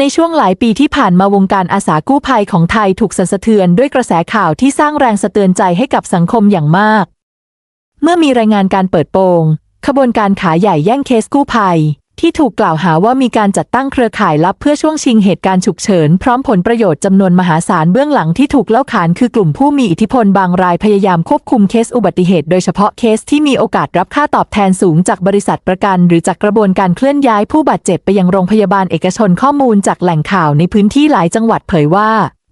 ในช่วงหลายปีที่ผ่านมาวงการอาสากู้ภัยของไทยถูกสั่นสะเทือนด้วยกระแสข่าวที่สร้างแรงสะเทือนใจให้กับสังคมอย่างมาก เมื่อมีรายงานการเปิดโปงขบวนการขาใหญ่แย่งเคสกู้ภัย ที่ถูกกล่าวหาว่ามีการจัดตั้งเครือข่ายลับเพื่อช่วงชิงเหตุการณ์ฉุกเฉิน พร้อมผลประโยชน์จำนวนมหาศาลเบื้องหลังที่ถูกเล่าขานคือกลุ่มผู้มีอิทธิพลบางรายพยายามควบคุมเคสอุบัติเหตุโดยเฉพาะเคสที่มีโอกาสรับค่าตอบแทนสูงจากบริษัทประกัน หรือจากกระบวนการเคลื่อนย้ายผู้บาดเจ็บไปยังโรงพยาบาลเอกชนข้อมูลจากแหล่งข่าวในพื้นที่หลายจังหวัดเผยว่า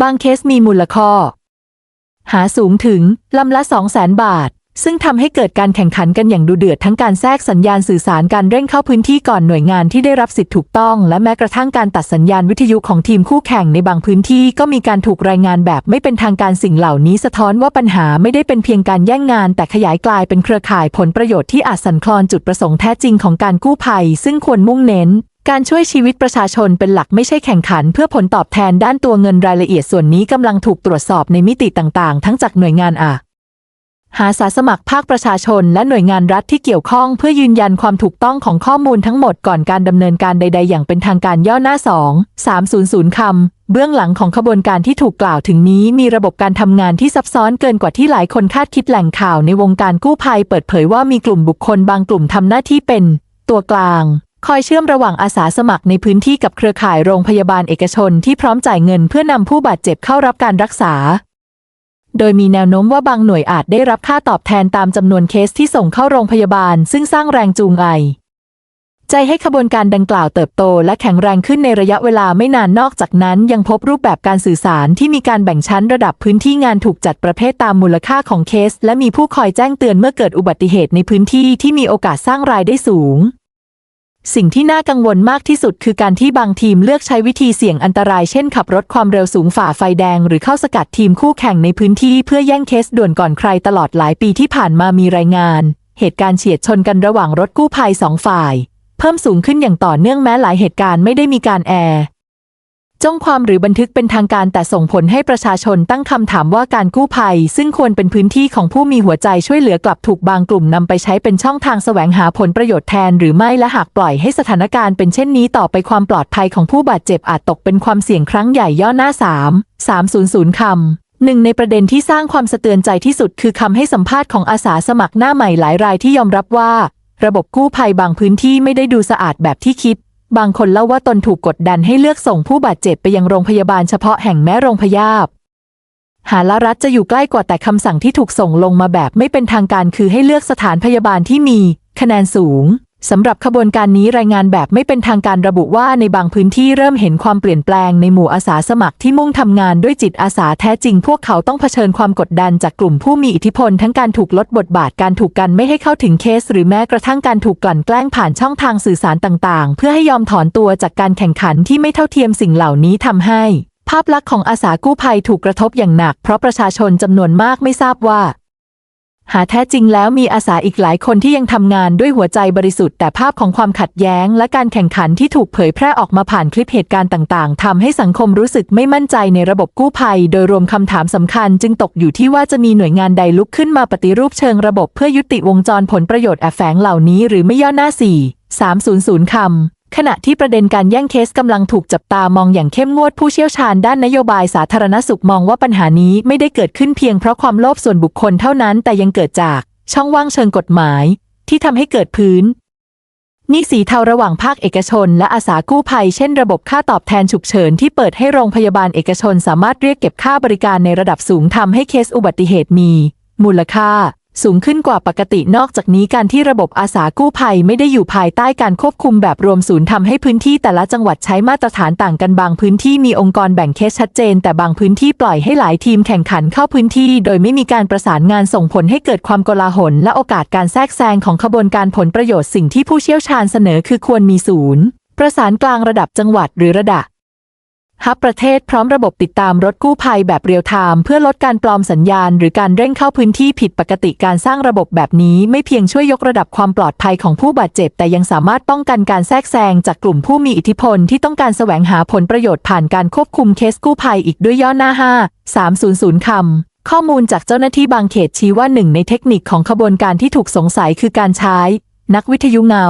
บางเคสมีมูลค่าหาสูงถึงลำละ2 0 0 0 0 0 บาท ซึ่งทำให้เกิดการแข่งขันกันอย่างดุเดือดทั้งการแทรกสัญญาณสื่อสารการเร่งเข้าพื้นที่ก่อนหน่วยงานที่ได้รับสิทธิถูกต้อง และแม้กระทั่งการตัดสัญญาณวิทยุของทีมคู่แข่งในบางพื้นที่ก็มีการถูกรายงานแบบไม่เป็นทางการสิ่งเหล่านี้สะท้อนว่าปัญหาไม่ได้เป็นเพียงการแย่งงาน แต่ขยายกลายเป็นเครือข่ายผลประโยชน์ที่อาจสั่นคลอนจุดประสงค์แท้จริงของการกู้ภัย ซึ่งควรมุ่งเน้นการช่วยชีวิตประชาชนเป็นหลักไม่ใช่แข่งขัน เพื่อผลตอบแทนด้านตัวเงินรายละเอียดส่วนนี้กำลังถูกตรวจสอบในมิติต่างๆ ทั้งจากหน่วยงานอา หาสาสมัครภาคประชาชนและหน่วยงานรัฐที่เกี่ยวข้องเพื่อยืนยันความถูกต้องของข้อมูลทั้งหมดก่อนการดำเนินการใด ๆ อย่างเป็นทางการย่อหน้า 2 300 คำ เบื้องหลังของขบวนการที่ถูกกล่าวถึงนี้มีระบบการทำงานที่ซับซ้อนเกินกว่าที่หลายคนคาดคิดแหล่งข่าวในวงการกู้ภัยเปิดเผยว่ามีกลุ่มบุคคลบางกลุ่มทำหน้าที่เป็น ตัวกลางคอยเชื่อมระหว่างอาสาสมัครในพื้นที่กับเครือข่ายโรงพยาบาลเอกชนที่พร้อมจ่ายเงินเพื่อนำผู้บาดเจ็บเข้ารับการรักษา โดยมีแนวโน้มว่าบางหน่วยอาจได้รับค่าตอบแทนตามจำนวนเคสที่ส่งเข้าโรงพยาบาล ซึ่งสร้างแรงจูงใจใจให้ขบวนการดังกล่าวเติบโตและแข็งแรงขึ้นในระยะเวลาไม่นานนอกจากนั้นยังพบรูปแบบการสื่อสารที่มีการแบ่งชั้นระดับพื้นที่งานถูกจัดประเภทตามมูลค่าของเคส และมีผู้คอยแจ้งเตือนเมื่อเกิดอุบัติเหตุในพื้นที่ที่มีโอกาสสร้างรายได้สูง สิ่งที่น่ากังวลมากที่สุดคือการที่บางทีมเลือกใช้วิธีเสี่ยงอันตรายเช่นขับรถความเร็วสูงฝ่าไฟแดง หรือเข้าสกัดทีมคู่แข่งในพื้นที่เพื่อแย่งเคสด่วนก่อนใครตลอดหลายปีที่ผ่านมามีรายงาน เหตุการณ์เฉียดชนกันระหว่างรถกู้ภัยสองฝ่าย เพิ่มสูงขึ้นอย่างต่อเนื่องแม้หลายเหตุการณ์ไม่ได้มีการแอร์ จ้องความหรือบันทึกเป็นทางการแต่ส่งผลให้ประชาชนตั้งคำถามว่าการกู้ภัย ซึ่งควรเป็นพื้นที่ของผู้มีหัวใจช่วยเหลือกลับถูกบางกลุ่มนำไปใช้เป็นช่องทางแสวงหาผลประโยชน์แทนหรือไม่และหากปล่อยให้สถานการณ์เป็นเช่นนี้ต่อไปความปลอดภัยของผู้บาดเจ็บอาจตกเป็นความเสี่ยงครั้งใหญ่ย่อหน้า 3 300คำหนึ่งในประเด็นที่สร้างความสะเทือนใจที่สุดคือคำให้สัมภาษณ์ของอาสาสมัครหน้าใหม่หลายรายที่ยอมรับว่า ระบบกู้ภัยบางพื้นที่ไม่ได้ดูสะอาดแบบที่คิด บางคนเล่าว่าตนถูกกดดันให้เลือกส่งผู้บาดเจ็บไปยังโรงพยาบาลเฉพาะแห่งแม้โรงพยาบาลหาลรัฐจะอยู่ใกล้กว่าแต่คำสั่งที่ถูกส่งลงมาแบบไม่เป็นทางการคือให้เลือกสถานพยาบาลที่มี คะแนนสูง สำหรับขบวนการนี้รายงานแบบไม่เป็นทางการระบุว่าในบางพื้นที่เริ่มเห็นความเปลี่ยนแปลงในหมู่อาสาสมัครที่มุ่งทำงานด้วยจิตอาสาแท้จริง พวกเขาต้องเผชิญความกดดันจากกลุ่มผู้มีอิทธิพล ทั้งการถูกลดบทบาทการถูกกันไม่ให้เข้าถึงเคส หรือแม้กระทั่งการถูกกลั่นแกล้งผ่านช่องทางสื่อสารต่างๆ เพื่อให้ยอมถอนตัวจากการแข่งขันที่ไม่เท่าเทียมสิ่งเหล่านี้ทำให้ ภาพลักษณ์ของอาสากู้ภัยถูกกระทบอย่างหนัก เพราะประชาชนจำนวนมากไม่ทราบว่า หาแท้จริงแล้วมีอาสาอีกหลายคนที่ยังทำงานด้วยหัวใจบริสุทธิ์ แต่ภาพของความขัดแย้ง และการแข่งขันที่ถูกเผยแพร่ออกมาผ่านคลิปเหตุการณ์ต่างๆทำให้สังคมรู้สึกไม่มั่นใจในระบบกู้ภัย โดยรวมคำถามสำคัญ จึงตกอยู่ที่ว่าจะมีหน่วยงานใดลุกขึ้นมาปฏิรูปเชิงระบบเพื่อยุติวงจรผลประโยชน์แอบแฝงเหล่านี้หรือไม่ย่อหน้า4 300คำ ขณะที่ประเด็นการแย่งเคสกำลังถูกจับตามองอย่างเข้มงวดผู้เชี่ยวชาญด้านนโยบายสาธารณสุขมองว่าปัญหานี้ไม่ได้เกิดขึ้นเพียงเพราะความโลภส่วนบุคคลเท่านั้นแต่ยังเกิดจากช่องว่างเชิงกฎหมาย ที่ทำให้เกิดพื้นนี่สีเทาระหว่างภาคเอกชน และอาสากู้ภัย เช่นระบบค่าตอบแทนฉุกเฉินที่เปิดให้โรงพยาบาลเอกชนสามารถเรียกเก็บค่าบริการในระดับสูงทำให้เคสอุบัติเหตุมี มูลค่า สูงขึ้นกว่าปกตินอกจากนี้การที่ระบบอาสากู้ภัยไม่ได้อยู่ภายใต้การควบคุมแบบรวมศูนย์ทำให้พื้นที่แต่ละจังหวัดใช้มาตรฐานต่างกันบางพื้นที่มีองค์กรแบ่งเคสชัดเจน แต่บางพื้นที่ปล่อยให้หลายทีมแข่งขันเข้าพื้นที่ โดยไม่มีการประสานงานส่งผลให้เกิดความโกลาหล และโอกาสการแทรกแซงของขบวนการผลประโยชน์สิ่งที่ผู้เชี่ยวชาญเสนอคือควรมีศูนย์ประสานกลางระดับจังหวัดหรือระดับ ฮับประเทศพร้อมระบบติดตามรถกู้ภัยแบบเรียลไทม์เพื่อลดการปลอมสัญญาณ หรือการเร่งเข้าพื้นที่ผิดปกติการสร้างระบบแบบนี้ไม่เพียงช่วยยกระดับความปลอดภัยของผู้บาดเจ็บ แต่ยังสามารถป้องกันการแทรกแซงจากกลุ่มผู้มีอิทธิพลที่ต้องการแสวงหาผลประโยชน์ผ่านการควบคุมเคสกู้ภัยอีกด้วยย่อหน้า 5 300 คำ ข้อมูลจากเจ้าหน้าที่บางเขตชี้ว่าหนึ่งในเทคนิคของขบวนการที่ถูกสงสัยคือการใช้ นักวิทยุเงา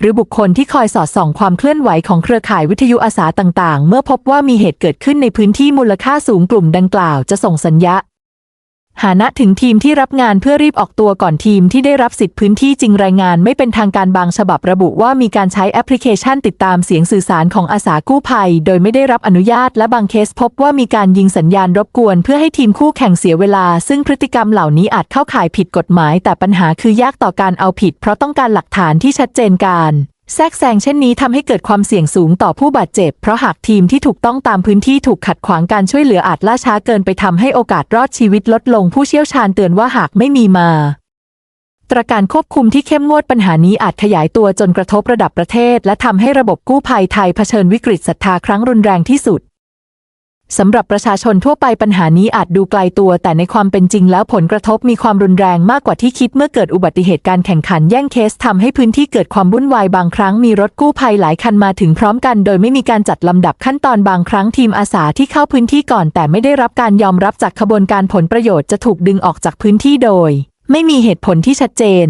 หรือบุคคลที่คอยสอดส่องความเคลื่อนไหวของเครือข่ายวิทยุอาสาต่างๆ เมื่อพบว่ามีเหตุเกิดขึ้นในพื้นที่มูลค่าสูงกลุ่มดังกล่าวจะส่งสัญญา หานะถึงทีมที่รับงานเพื่อรีบออกตัวก่อนทีมที่ได้รับสิทธิพื้นที่จริงรายงานไม่เป็นทางการบางฉบับระบุว่ามีการใช้แอปพลิเคชันติดตามเสียงสื่อสารของอาสากู้ภัย โดยไม่ได้รับอนุญาตและบางเคสพบว่ามีการยิงสัญญาณรบกวนเพื่อให้ทีมคู่แข่งเสียเวลา ซึ่งพฤติกรรมเหล่านี้อาจเข้าข่ายผิดกฎหมาย แต่ปัญหาคือยากต่อการเอาผิด เพราะต้องการหลักฐานที่ชัดเจนการ แทรกแซงเช่นนี้ทำให้เกิดความเสี่ยงสูงต่อผู้บาดเจ็บ เพราะหากทีมที่ถูกต้องตามพื้นที่ถูกขัดขวางการช่วยเหลืออาจล่าช้าเกินไปทำให้โอกาสรอดชีวิตลดลงผู้เชี่ยวชาญเตือนว่าหากไม่มีมาตรการควบคุมที่เข้มงวดปัญหานี้อาจขยายตัวจนกระทบระดับประเทศ และทำให้ระบบกู้ภัยไทยเผชิญวิกฤตศรัทธาครั้งรุนแรงที่สุด สำหรับประชาชนทั่วไปปัญหานี้อาจดูไกลตัว แต่ในความเป็นจริงแล้วผลกระทบมีความรุนแรงมากกว่าที่คิดเมื่อเกิดอุบัติเหตุการแข่งขันแย่งเคสทำให้พื้นที่เกิดความวุ่นวายบางครั้งมีรถกู้ภัยหลายคันมาถึงพร้อมกัน โดยไม่มีการจัดลำดับขั้นตอนบางครั้งทีมอาสาที่เข้าพื้นที่ก่อน แต่ไม่ได้รับการยอมรับจากขบวนการผลประโยชน์จะถูกดึงออกจากพื้นที่โดย ไม่มีเหตุผลที่ชัดเจน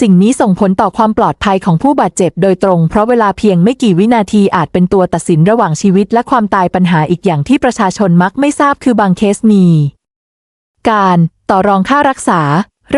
สิ่งนี้ส่งผลต่อความปลอดภัยของผู้บาดเจ็บโดยตรง เพราะเวลาเพียงไม่กี่วินาทีอาจเป็นตัวตัดสินระหว่างชีวิตและความตายปัญหาอีกอย่างที่ประชาชนมักไม่ทราบคือบางเคสมี การต่อรองค่ารักษา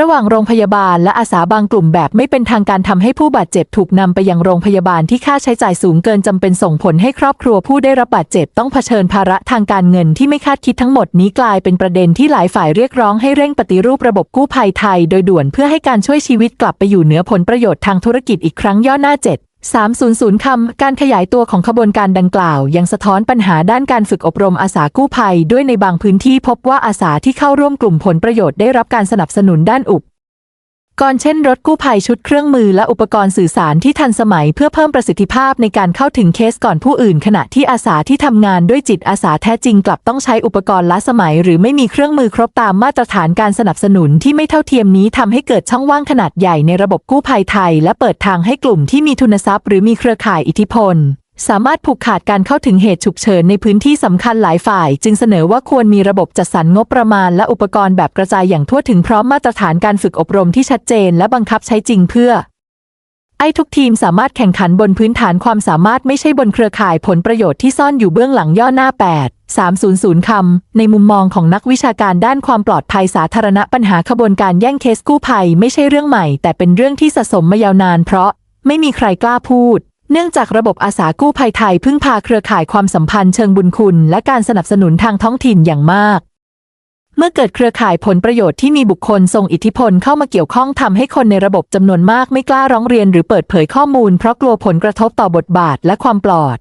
ระหว่างโรงพยาบาลและอาสาบางกลุ่มแบบไม่เป็นทางการทำให้ผู้บาดเจ็บถูกนำไปยังโรงพยาบาลที่ค่าใช้จ่ายสูงเกินจำเป็นส่งผลให้ครอบครัวผู้ได้รับบาดเจ็บต้องเผชิญภาระทางการเงินที่ไม่คาดคิดทั้งหมดนี้กลายเป็นประเด็นที่หลายฝ่ายเรียกร้องให้เร่งปฏิรูประบบกู้ภัยไทย โดยด่วนเพื่อให้การช่วยชีวิตกลับไปอยู่เหนือผลประโยชน์ทางธุรกิจอีกครั้งย่อหน้า7 300 คำ การขยายตัวของขบวนการดังกล่าว ยังสะท้อนปัญหาด้านการฝึกอบรมอาสากู้ภัย ด้วยในบางพื้นที่พบว่าอาสาที่เข้าร่วมกลุ่มผลประโยชน์ได้รับการสนับสนุนด้านอุป กรณ์เช่นรถกู้ภัยชุดเครื่องมือและอุปกรณ์สื่อสารที่ทันสมัยเพื่อเพิ่มประสิทธิภาพในการเข้าถึงเคสก่อนผู้อื่น ขณะที่อาสาที่ทำงานด้วยจิตอาสาแท้จริงกลับต้องใช้อุปกรณ์ล้าสมัย หรือไม่มีเครื่องมือครบตามมาตรฐานการสนับสนุนที่ไม่เท่าเทียมนี้ทำให้เกิดช่องว่างขนาดใหญ่ในระบบกู้ภัยไทย และเปิดทางให้กลุ่มที่มีทุนทรัพย์ หรือมีเครือข่ายอิทธิพล สามารถผูกขาดการเข้าถึงเหตุฉุกเฉินในพื้นที่สำคัญหลายฝ่าย จึงเสนอว่าควรมีระบบจัดสรรงบประมาณและอุปกรณ์แบบกระจายอย่างทั่วถึงพร้อมมาตรฐานการฝึกอบรมที่ชัดเจนและบังคับใช้จริงเพื่อ ไอ้ทุกทีมสามารถแข่งขันบนพื้นฐานความสามารถไม่ใช่บนเครือข่ายผลประโยชน์ที่ซ่อนอยู่เบื้องหลังย่อหน้า 8 300 คำ ในมุมมองของนักวิชาการด้านความปลอดภัยสาธารณะปัญหาขบวนการแย่งเคสกู้ภัยไม่ใช่เรื่องใหม่ แต่เป็นเรื่องที่สะสมมายาวนานเพราะไม่มีใครกล้าพูด เนื่องจากระบบอาสากู้ภัยไทยพึ่งพาเครือข่ายความสัมพันธ์เชิงบุญคุณ และการสนับสนุนทางท้องถิ่นอย่างมาก เมื่อเกิดเครือข่ายผลประโยชน์ที่มีบุคคลทรงอิทธิพลเข้ามาเกี่ยวข้องทำให้คนในระบบจำนวนมากไม่กล้าร้องเรียนหรือเปิดเผยข้อมูล เพราะกลัวผลกระทบต่อบทบาทและความปลอด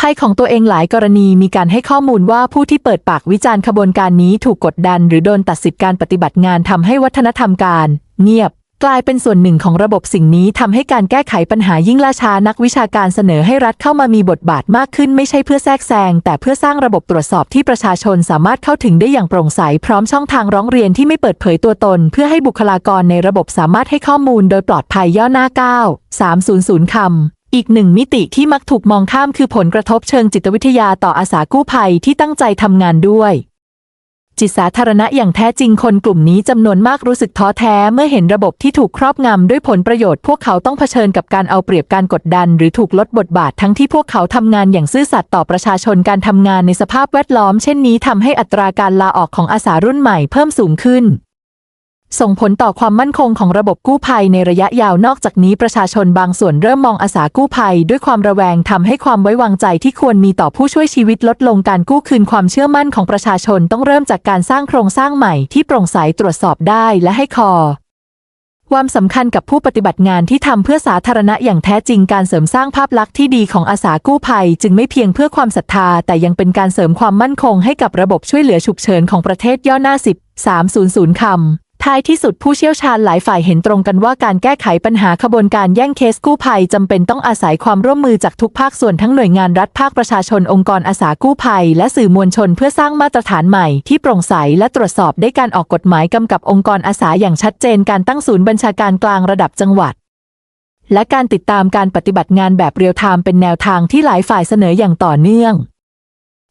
ภัยของตัวเองหลายกรณีมีการให้ข้อมูลว่าผู้ที่เปิดปากวิจารณ์ขบวนการนี้ถูกกดดัน หรือโดนตัดสิทธิการปฏิบัติงานทำให้วัฒนธรรมการ เงียบ กลายเป็นส่วนหนึ่งของระบบสิ่งนี้ทำให้การแก้ไขปัญหายิ่งล่าช้านักวิชาการเสนอให้รัฐเข้ามามีบทบาทมากขึ้นไม่ใช่เพื่อแทรกแซงแต่เพื่อสร้างระบบตรวจสอบที่ประชาชนสามารถเข้าถึงได้อย่างโปร่งใสพร้อมช่องทางร้องเรียนที่ไม่เปิดเผยตัวตน เพื่อให้บุคลากรในระบบสามารถให้ข้อมูลโดยปลอดภัยย่อหน้า 9 300คำอีกหนึ่งมิติที่มักถูกมองข้ามคือผลกระทบเชิงจิตวิทยาต่ออาสากู้ภัยที่ตั้งใจทำงานด้วย จิตสาธารณะอย่างแท้จริงคนกลุ่มนี้จำนวนมากรู้สึกท้อแท้เมื่อเห็นระบบที่ถูกครอบงำด้วยผลประโยชน์พวกเขาต้องเผชิญกับการเอาเปรียบการกดดัน หรือถูกลดบทบาททั้งที่พวกเขาทำงานอย่างซื่อสัตย์ต่อประชาชนการทำงานในสภาพแวดล้อม เช่นนี้ทำให้อัตราการลาออกของอาสารุ่นใหม่เพิ่มสูงขึ้น ส่งผลต่อความมั่นคงของระบบกู้ภัยในระยะยาวนอกจากนี้ประชาชนบางส่วนเริ่มมองอาสากู้ภัย ด้วยความระแวงทำให้ความไว้วางใจที่ควรมีต่อผู้ช่วยชีวิตลดลงการกู้คืนความเชื่อมั่นของประชาชนต้องเริ่มจากการสร้างโครงสร้างใหม่ที่โปร่งใสตรวจสอบได้และให้คอความสำคัญกับผู้ปฏิบัติงานที่ทำเพื่อสาธารณะอย่างแท้จริงการเสริมสร้างภาพลักษณ์ที่ดีของอาสากู้ภัย จึงไม่เพียงเพื่อความศรัทธา แต่ยังเป็นการเสริมความมั่นคงให้กับระบบช่วยเหลือฉุกเฉินของประเทศย่อหน้า10 300คำ ท้ายที่สุดผู้เชี่ยวชาญหลายฝ่ายเห็นตรงกันว่าการแก้ไขปัญหาขบวนการแย่งเคสกู้ภัยจำเป็นต้องอาศัยความร่วมมือจากทุกภาคส่วนทั้งหน่วยงานรัฐภาคประชาชนองค์กรอาสากู้ภัย และสื่อมวลชนเพื่อสร้างมาตรฐานใหม่ที่โปร่งใสและตรวจสอบได้การออกกฎหมายกำกับองค์กรอาสาอย่างชัดเจนการตั้งศูนย์บัญชาการกลางระดับจังหวัดและการติดตามการปฏิบัติงานแบบเรียลไทม์เป็นแนวทางที่หลายฝ่ายเสนออย่างต่อเนื่อง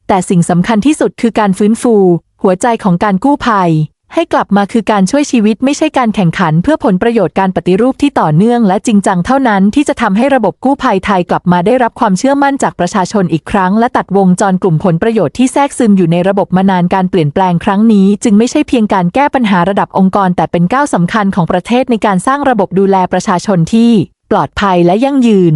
แต่สิ่งสำคัญที่สุดคือการฟื้นฟู หัวใจของการกู้ภัย ให้กลับมาคือการช่วยชีวิตไม่ใช่การแข่งขันเพื่อผลประโยชน์การปฏิรูปที่ต่อเนื่องและจริงจังเท่านั้นที่จะทำให้ระบบกู้ภัยไทยกลับมาได้รับความเชื่อมั่นจากประชาชนอีกครั้ง และตัดวงจรกลุ่มผลประโยชน์ที่แทรกซึมอยู่ในระบบมานานการเปลี่ยนแปลงครั้งนี้ จึงไม่ใช่เพียงการแก้ปัญหาระดับองค์กร แต่เป็นก้าวสำคัญของประเทศในการสร้างระบบดูแลประชาชนที่ ปลอดภัยและยั่งยืน